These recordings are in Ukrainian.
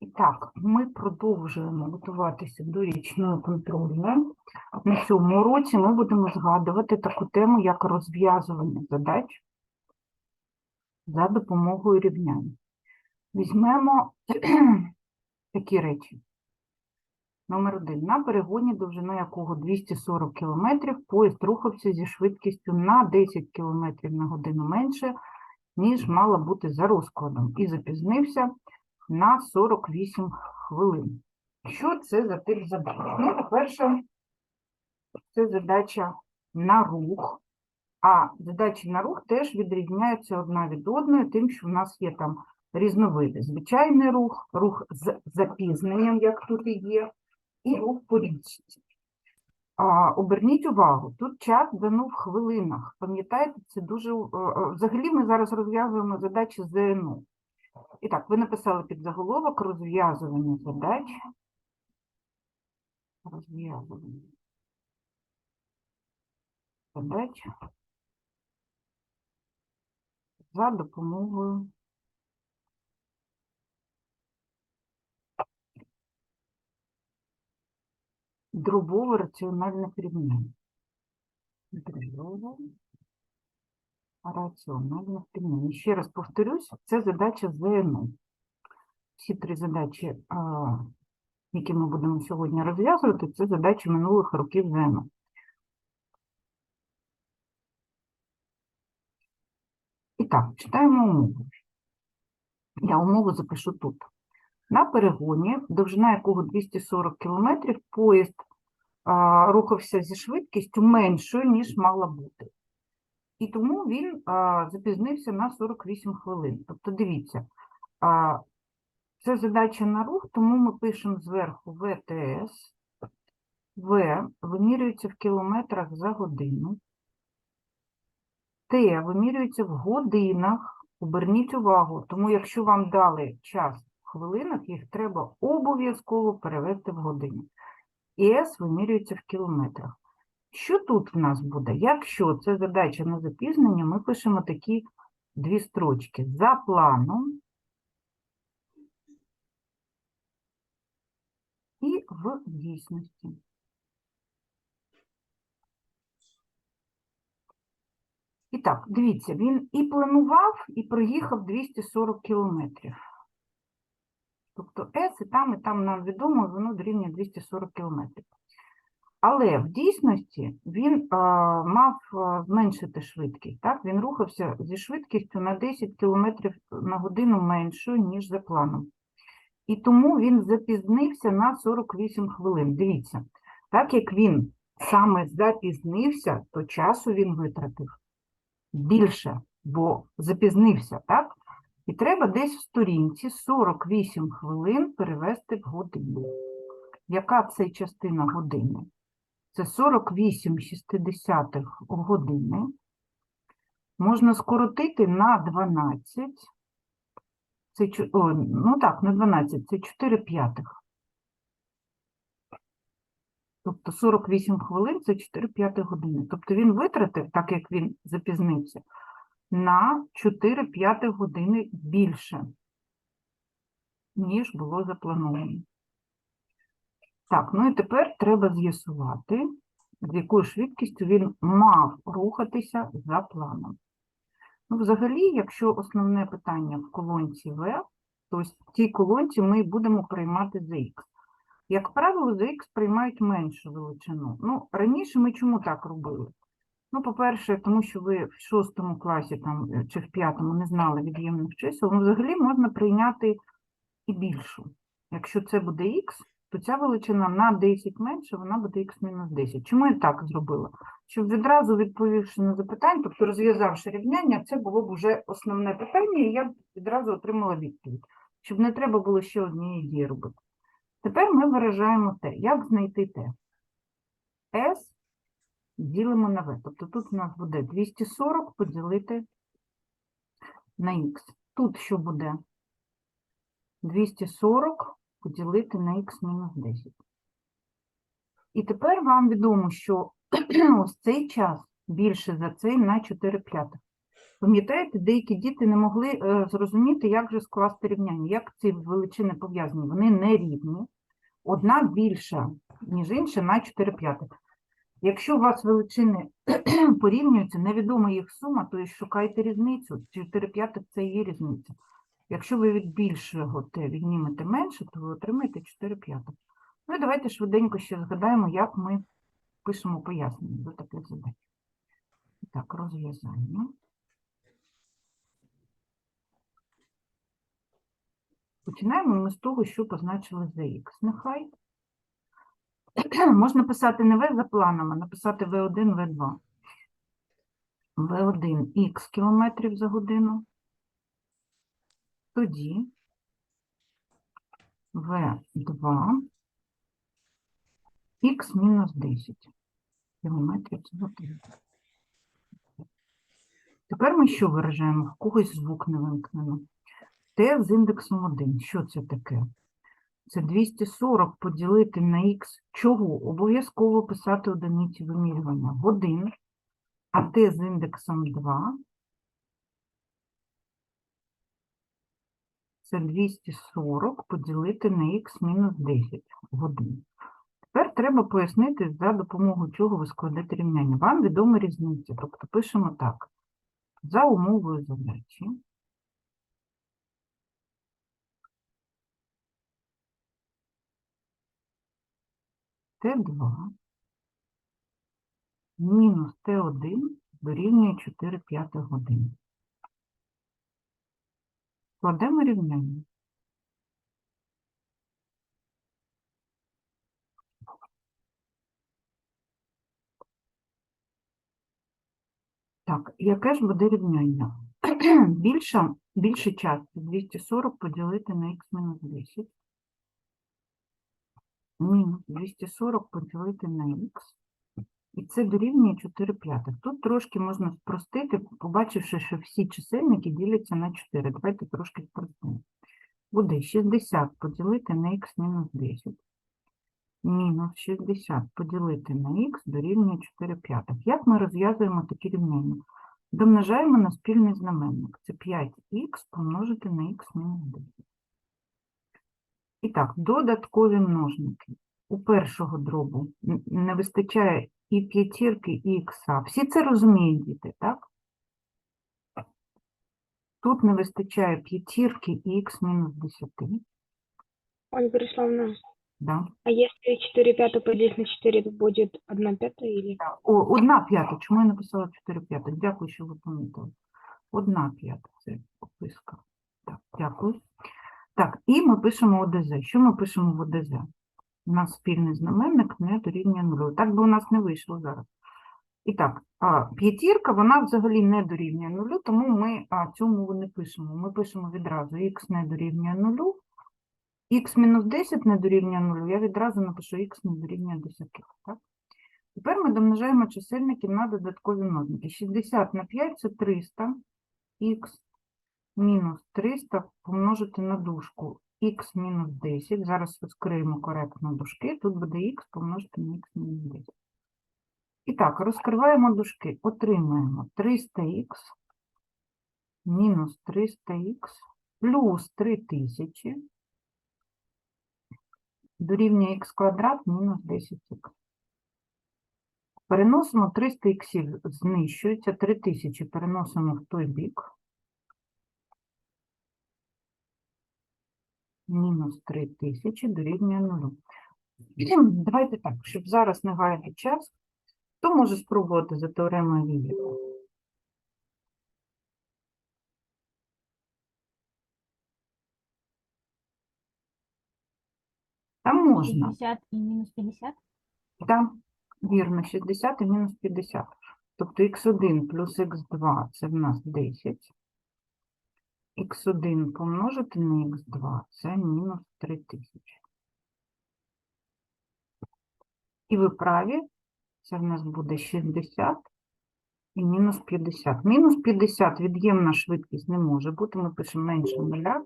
І так, ми продовжуємо готуватися до річної контрольної. На цьому уроці ми будемо згадувати таку тему, як розв'язування задач за допомогою рівнянь. Візьмемо такі речі. Номер один. На перегоні, довжина якого 240 км, поїзд рухався зі швидкістю на 10 км на годину менше, ніж мала бути за розкладом, і запізнився на 48 хвилин. Що це за тип задач? Ну, по-перше, це задача на рух, а задачі на рух теж відрізняються одна від одної, тим, що в нас є там різновиди. Звичайний рух, рух з запізненням, як тут і є, і рух по річці. А, оберніть увагу, тут час дано в хвилинах. Пам'ятаєте, це дуже. Взагалі ми зараз розв'язуємо задачі ЗНО. І так, ви написали під заголовок розв'язування задач. Розв'язування задач за допомогою дробово-раціональних рівнянь. Дробово-раціональних рівнянь. Ще раз повторюсь, це задача ЗНО. Всі три задачі, які ми будемо сьогодні розв'язувати, це задачі минулих років ЗНО. І так, читаємо умову. Я умову запишу тут. На перегоні, довжина якого 240 км, поїзд а, рухався зі швидкістю меншою, ніж мала бути. І тому він а, запізнився на 48 хвилин. Тобто, дивіться, а, це задача на рух, тому ми пишемо зверху ВТС. В вимірюється в кілометрах за годину. Т вимірюється в годинах. Оберніть увагу, тому якщо вам дали час в хвилинах, їх треба обов'язково перевести в години. І С вимірюється в кілометрах. Що тут в нас буде? Якщо це задача на запізнення, ми пишемо такі дві строчки. За планом і в дійсності. І так, дивіться, він і планував, і проїхав 240 кілометрів. Тобто С і там, і там нам відомо, воно дорівнює 240 кілометрів. Але в дійсності він а, мав зменшити швидкість. Так? Він рухався зі швидкістю на 10 км на годину меншою, ніж за планом. І тому він запізнився на 48 хвилин. Дивіться, так як він саме запізнився, то часу він витратив більше, бо запізнився, так? І треба десь в сторінці 48 хвилин перевести в годину. Яка це частина години? Це 48 шістидесятих години. Можна скоротити на 12. Це, о, ну так, на 12, це 4 п'ятих. Тобто 48 хвилин це 4 п'ятих години. Тобто він витратив, так як він запізнився, на 4 п'ятих години більше, ніж було заплановано. Так, ну і тепер треба з'ясувати, з якою швидкістю він мав рухатися за планом. Ну, взагалі, якщо основне питання в колонці В, то в цій колонці ми будемо приймати за х. Як правило, за х приймають меншу величину. Ну, раніше ми чому так робили? Ну, по-перше, тому що ви в шостому класі там, е, чи в п'ятому не знали від'ємних чисел, ну, взагалі можна прийняти і більшу. Якщо це буде х, то ця величина на 10 менше, вона буде х мінус 10. Чому я так зробила? Щоб відразу відповівши на запитання, тобто розв'язавши рівняння, це було б уже основне питання, і я б відразу отримала відповідь, щоб не треба було ще однієї дії робити. Тепер ми виражаємо те. Як знайти те? S ділимо на V. Тобто тут у нас буде 240 поділити на х. Тут що буде? 240 поділити на х мінус 10. І тепер вам відомо, що ось цей час більше за цей на 4 п'ятих. Пам'ятаєте, деякі діти не могли е, зрозуміти, як же скласти рівняння, як ці величини пов'язані. Вони не рівні. Одна більша, ніж інша на 4 п'ятих. Якщо у вас величини порівнюються, невідома їх сума, то і шукайте різницю. 4 п'ятих – це є різниця. Якщо ви від більшого те віднімете менше, то ви отримаєте 4 п'ятих. Ну і давайте швиденько ще згадаємо, як ми пишемо пояснення до таких задач. Так, розв'язання. Починаємо ми з того, що позначили за х. Нехай. Можна писати не В за планом, а написати В1, В2. В1 х кілометрів за годину. Тоді В2 х мінус 10 кілометрів за. Тепер ми що виражаємо? В когось звук не вимкнено. Т з індексом 1. Що це таке? Це 240 поділити на х. Чого? Обов'язково писати одиниці вимірювання. Годин. А Т з індексом 2. Це 240 поділити на х мінус 10 годин. Тепер треба пояснити, за допомогою чого ви складете рівняння. Вам відома різниця. Тобто пишемо так. За умовою задачі. Т2 мінус Т1 дорівнює 4 п'ятих годин. Складемо рівняння. Так, яке ж буде рівняння? Більша, більший час 240 поділити на х мінус 10. Мінус 240 поділити на х. І це дорівнює 4 п'ятих. Тут трошки можна спростити, побачивши, що всі чисельники діляться на 4. Давайте трошки спростимо. Буде 60 поділити на х мінус 10. Мінус 60 поділити на х дорівнює 4 п'ятих. Як ми розв'язуємо такі рівняння? Домножаємо на спільний знаменник. Це 5х помножити на х мінус 10. І так, додаткові множники. У першого дробу не вистачає і п'ятірки, і ікса. Всі це розуміють, діти, так? Тут не вистачає п'ятірки і х мінус 10. Ольга Бориславовна, Да? а если 4 пятых поделить на 4, то будет 1 пятая или? О, одна п'ята. Чому я написала 4 п'ятих? Дякую, що ви помітили. Одна п'ята це описка. Так, дякую. Так, і ми пишемо ОДЗ. Що ми пишемо в ОДЗ? У нас спільний знаменник не дорівнює нулю. Так би у нас не вийшло зараз. І так, п'ятірка, вона взагалі не дорівнює нулю, тому ми цю мову не пишемо. Ми пишемо відразу х не дорівнює нулю, х мінус 10 не дорівнює нулю, я відразу напишу х не дорівнює 10. Так? Тепер ми домножаємо чисельники на додаткові множники. 60 на 5 – це 300, х мінус 300 помножити на дужку х мінус 10. Зараз розкриємо коректно дужки. Тут буде х помножити на х мінус 10. І так, розкриваємо дужки. Отримаємо 300х мінус 300х плюс 3000 дорівнює х квадрат мінус 10х. Переносимо 300 іксів, знищується, 3000 переносимо в той бік. Мінус 3000 дорівнює 0. Давайте так, щоб зараз не гаяти час, хто може спробувати за теоремою Вієта? Там можна. 50 и минус 50? Так, вірно, 60 і мінус 50. Тобто х1 плюс х2 це в нас 10. Х1 помножити на х2 це мінус 3000. І ви праві, це в нас буде 60 і мінус 50. Мінус 50 від'ємна швидкість не може бути, ми пишемо менше нуля,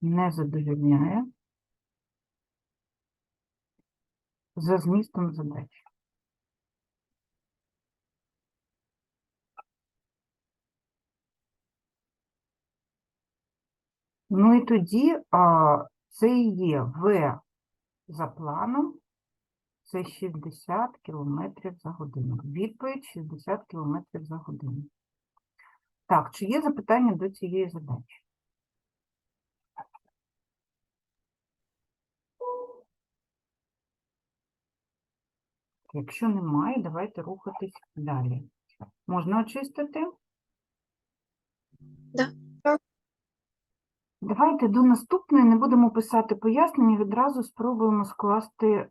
не задовільняє за змістом задачі. Ну і тоді а, це і є В за планом, це 60 км за годину. Відповідь 60 км за годину. Так, чи є запитання до цієї задачі? Якщо немає, давайте рухатись далі. Можна очистити? Да. Давайте до наступної не будемо писати пояснення, відразу спробуємо скласти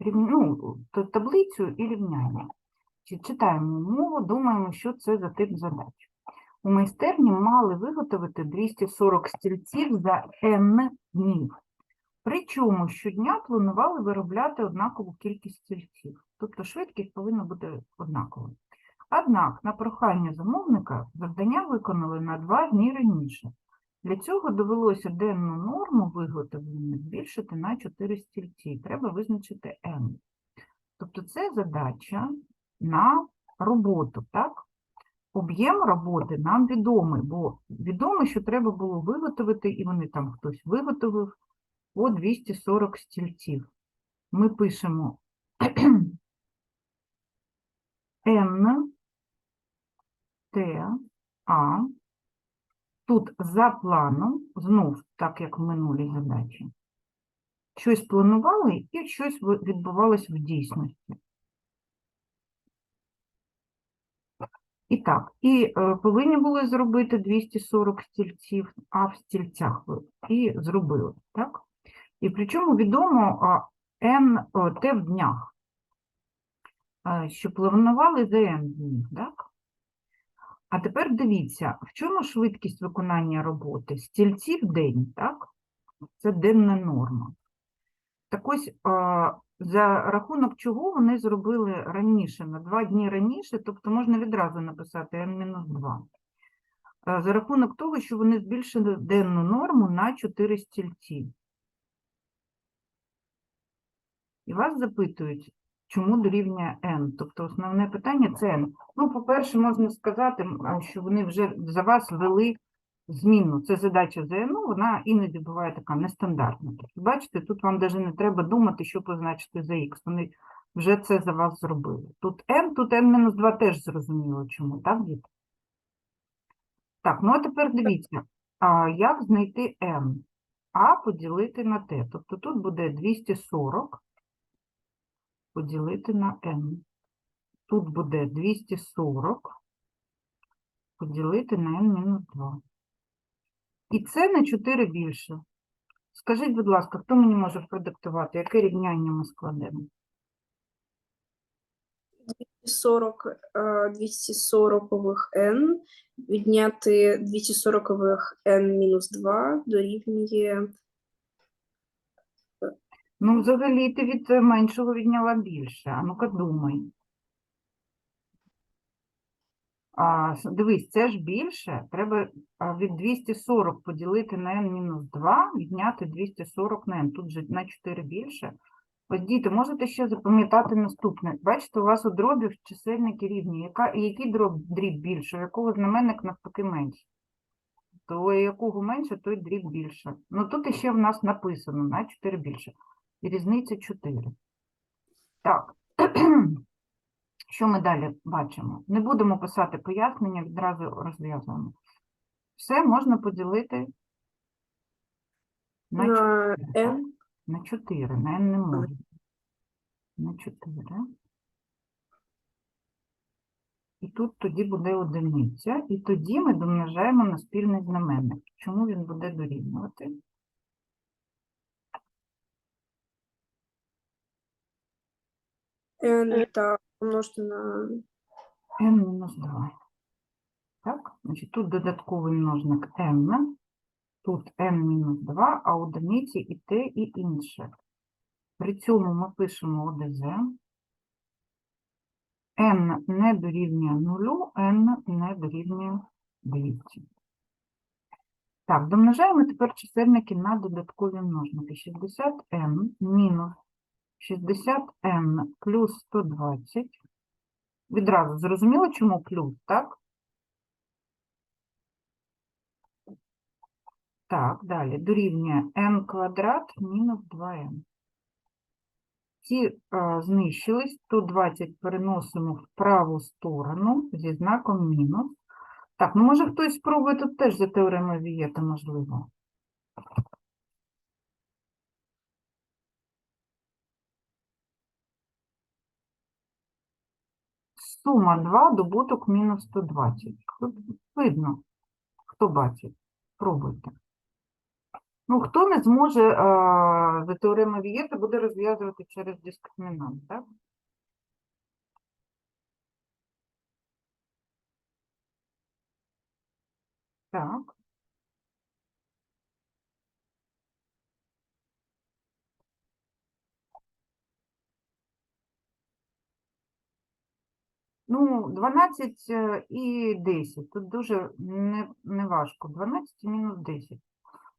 ну, таблицю і рівняння. Чи- Читаємо умову, думаємо, що це за тип задач. У майстерні мали виготовити 240 стільців за N днів. Причому щодня планували виробляти однакову кількість стільців, тобто швидкість повинна бути однакова. Однак на прохання замовника завдання виконали на два дні раніше. Для цього довелося денну норму виготовлення збільшити на 4 стільці. Треба визначити N. Тобто це задача на роботу, так? Об'єм роботи нам відомий, бо відомо, що треба було виготовити, і вони там хтось виготовив по 240 стільців. Ми пишемо N, Т, А. Тут за планом, знов, так як в минулій задачі, щось планували і щось відбувалось в дійсності. І так, і е, повинні були зробити 240 стільців, а в стільцях і зробили, так? І причому відомо N, о, Т в днях, а, що планували за N днів, так? А тепер дивіться, в чому швидкість виконання роботи? Стільці в день, так? Це денна норма. Так ось, за рахунок чого вони зробили раніше, на два дні раніше, тобто можна відразу написати N-2. За рахунок того, що вони збільшили денну норму на 4 стільці. І вас запитують, чому дорівнює n. Тобто основне питання це n. Ну, по-перше, можна сказати, що вони вже за вас ввели змінну. Це задача ЗНО, вона іноді буває така нестандартна. Тобто, бачите, тут вам навіть не треба думати, що позначити за х. Вони вже це за вас зробили. Тут n, тут n-2 теж зрозуміло чому, так, діти? Так, ну а тепер дивіться, а як знайти n? А поділити на t. Тобто тут буде 240 поділити на n. Тут буде 240 поділити на n-2. І це на 4 більше. Скажіть, будь ласка, хто мені може продиктувати, яке рівняння ми складемо? 40, е, 240 n відняти 240 n мінус 2 дорівнює Ну, взагалі ти від меншого відняла більше. А ну-ка думай. А, дивись, це ж більше. Треба від 240 поділити на n-2, відняти 240 на n. Тут же на 4 більше. Ось, діти, можете ще запам'ятати наступне. Бачите, у вас у дробів чисельники рівні. Яка, який дроб, дріб більше, у якого знаменник навпаки менше? То якого менше, той дріб більше. Ну тут іще в нас написано на 4 більше. І різниця 4. Так. Що ми далі бачимо? Не будемо писати пояснення, відразу розв'язуємо. Все можна поділити на, чо- на n на 4. На n не можна. На 4. І тут тоді буде одиниця. І тоді ми домножаємо на спільний знаменник. Чому він буде дорівнювати? N та помножити на n-2. Так, значить тут додатковий множник n, тут n-2, а одиниці і те, і інше. При цьому ми пишемо ОДЗ. n не дорівнює 0, n не дорівнює 200. Так, домножаємо тепер чисельники на додаткові множники. 60n мінус 60n плюс 120. Відразу зрозуміло, чому плюс, так? Так, далі. Дорівнює n квадрат мінус 2n. Ці а, знищились, 120 переносимо в праву сторону зі знаком мінус. Так, ну може хтось спробує тут теж за теоремою Вієта, можливо. Сума 2, добуток мінус 120. Тут Видно, хто бачить. Пробуйте. Ну, хто не зможе а, за теоремою Вієта, буде розв'язувати через дискримінант, так? Так. Ну, 12 е, і 10. Тут дуже не, не важко. 12 і мінус 10.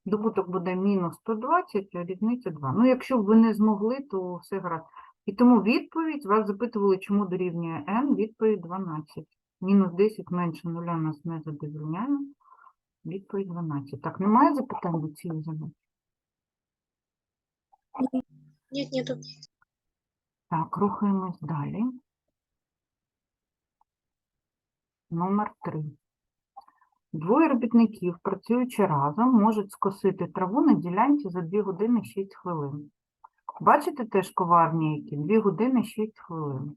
Добуток буде мінус 120, а різниця 2. Ну, якщо б ви не змогли, то все гаразд. І тому відповідь, вас запитували, чому дорівнює n, відповідь 12. Мінус 10 менше нуля нас не задовольняє. Відповідь 12. Так, немає запитань до цієї задачі? Нет, нету. Так, рухаємось далі. Номер 3. Двоє робітників, працюючи разом, можуть скосити траву на ділянці за 2 години 6 хвилин. Бачите теж коварні які? 2 години 6 хвилин.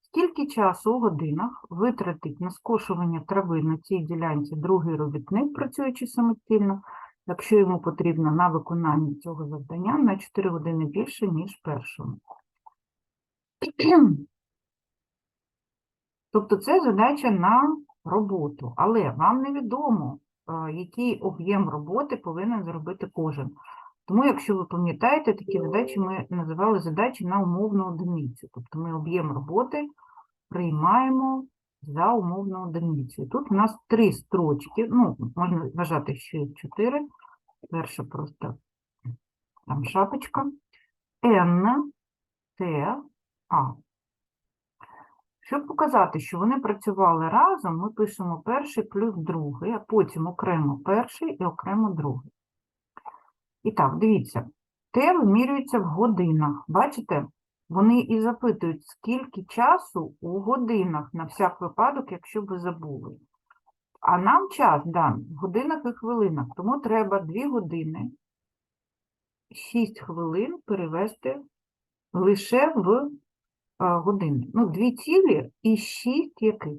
Скільки часу у годинах витратить на скошування трави на цій ділянці другий робітник, працюючи самостійно, якщо йому потрібно на виконання цього завдання на 4 години більше, ніж першому? Тобто це задача на роботу, але вам невідомо, е, який об'єм роботи повинен зробити кожен. Тому, якщо ви пам'ятаєте, такі задачі ми називали задачі на умовну одиницю. Тобто ми об'єм роботи приймаємо за умовну одиницю. Тут у нас три строчки, ну, можна вважати, що їх чотири. Перша просто там шапочка. N, T, A. Щоб показати, що вони працювали разом, ми пишемо перший плюс другий, а потім окремо перший і окремо другий. І так, дивіться, Т вимірюється в годинах. Бачите, вони і запитують, скільки часу у годинах на всяк випадок, якщо ви забули. А нам час дан в годинах і хвилинах, тому треба 2 години 6 хвилин перевести лише в години. Ну, 2 цілі і 6 яких?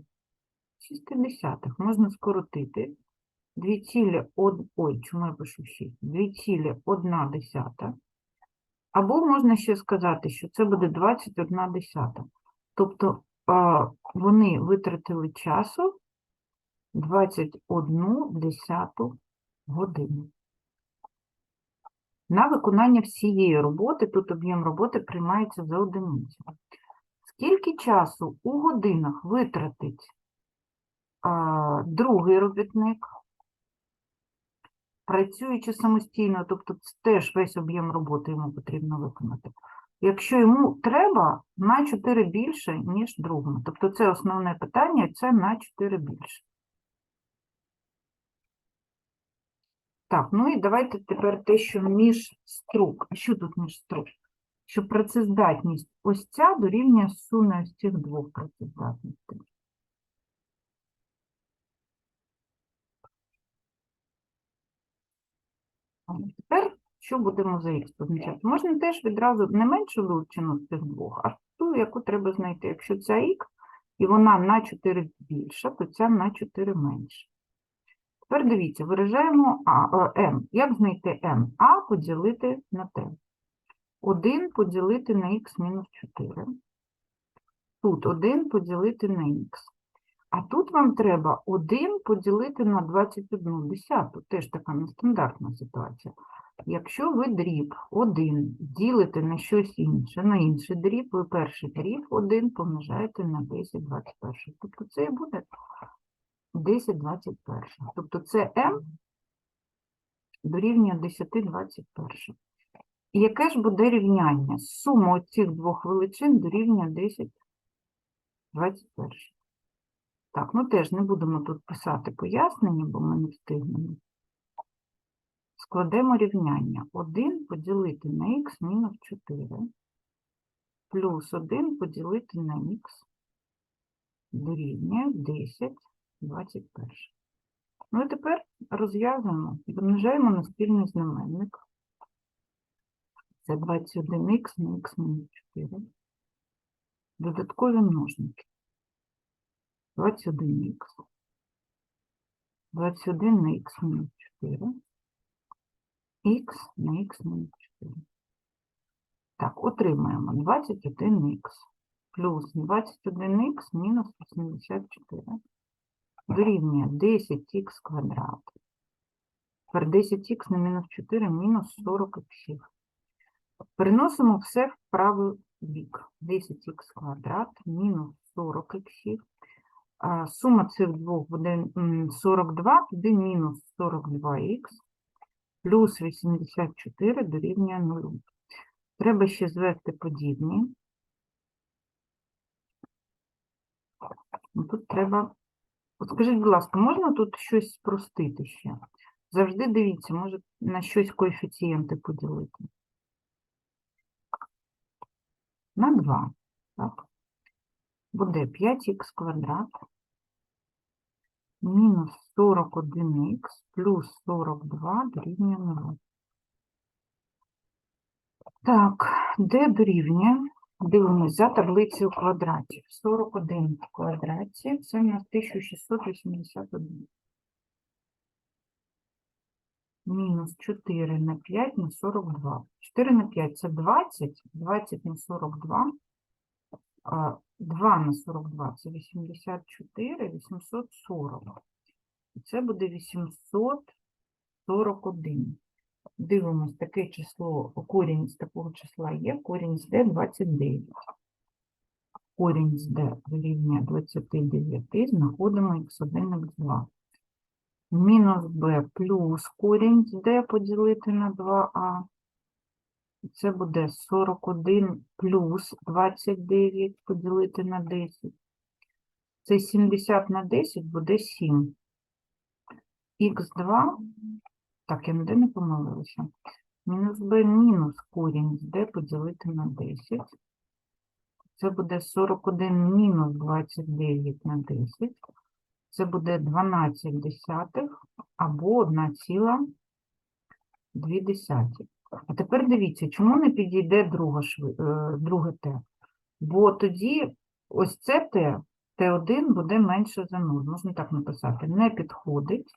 6 десятих. Можна скоротити. 2 цілі, ой, чому я пишу 6? 2 цілі 1 десята. Або можна ще сказати, що це буде 21 десята. Тобто вони витратили часу 21 десяту годину. На виконання всієї роботи, тут об'єм роботи приймається за одиницю. Скільки часу у годинах витратить а, другий робітник, працюючи самостійно, тобто це теж весь об'єм роботи йому потрібно виконати. Якщо йому треба на 4 більше, ніж другому. Тобто це основне питання, це на 4 більше. Так, ну і давайте тепер те, що між строк. А що тут між строк? Що працездатність ось ця дорівнює сумі ось цих двох працездатностей. Тепер що будемо за х позначати? Можна теж відразу не меншу величину з цих двох, а ту, яку треба знайти. Якщо ця х, і вона на 4 більша, то ця на 4 менша. Тепер дивіться, виражаємо а, е, m. Як знайти m? А поділити на t. 1 поділити на х мінус 4. Тут 1 поділити на х. А тут вам треба 1 поділити на 21 десяту. Теж така нестандартна ситуація. Якщо ви дріб 1 ділите на щось інше, на інший дріб, ви перший дріб 1 помножаєте на 10 21. Тобто це і буде 10 21. Тобто це m дорівнює 10 21. Яке ж буде рівняння? Сума цих двох величин дорівнює 10 21. Так, ну теж не будемо тут писати пояснення, бо ми не встигнемо. складемо рівняння. 1 поділити на х мінус 4 плюс 1 поділити на х дорівнює 10, 21. Ну і тепер розв'язуємо, домножаємо на спільний знаменник. Це 21х на х мінус 4. Додаткові множники. 21х. 21 на х мінус 4. х на х мінус 4. Так, отримаємо 21х плюс 21х мінус 84 дорівнює 10х квадрат. Тепер 10х на мінус 4 мінус 40 х. Переносимо все в правий бік. 10х квадрат мінус 40 х. Сума цих двох буде 42, туди мінус 42х, плюс 84 дорівнює 0. Треба ще звести подібні. Ну, Тут треба. От скажіть, будь ласка, можна тут щось спростити ще? Завжди дивіться, може на щось коефіцієнти поділити. На 2, так? Буде 5х квадрат мінус 41х плюс 42 дорівнює 0. Так, де дорівнює? Дивимось за таблицею квадратів. 41 в квадраті – це у нас 1681. Мінус 4 на 5 на 42. 4 на 5 – це 20, 20 на 42. а, 2 на 42 – це 84, 840. І Це буде 841. Дивимось, таке число, корінь з такого числа є, корінь з d 29. Корінь з d дорівнює 29, знаходимо x1, x2. Мінус b плюс корінь d поділити на 2а. І Це буде 41 плюс 29 поділити на 10. Це 70 на 10 буде 7. х2 так, я ніде не помилилася. Мінус b мінус корінь d поділити на 10. Це буде 41 мінус 29 на 10. Це буде 12 десятих або 1,2. А тепер дивіться, чому не підійде друга е, друге t? Бо тоді ось це t, t1 буде менше за 0. Можна так написати. Не підходить.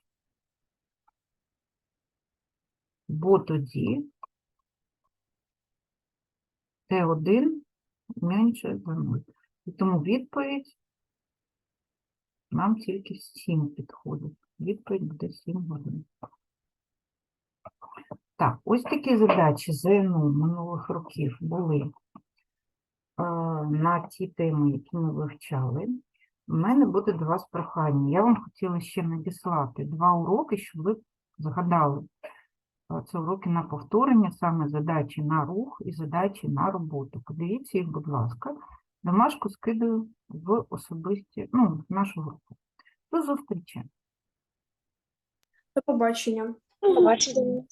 бо тоді Т1 менше за 0. І тому відповідь нам тільки 7 підходить. Відповідь буде 7 годин. Так, ось такі задачі ЗНО минулих років були е, на ті теми, які ми вивчали. У мене буде до вас прохання. Я вам хотіла ще надіслати два уроки, щоб ви згадали. Е, Це уроки на повторення, саме задачі на рух і задачі на роботу. Подивіться їх, будь ласка. Домашку скидаю в особисті, ну, в нашу групу. До зустрічі! До побачення. Побачення.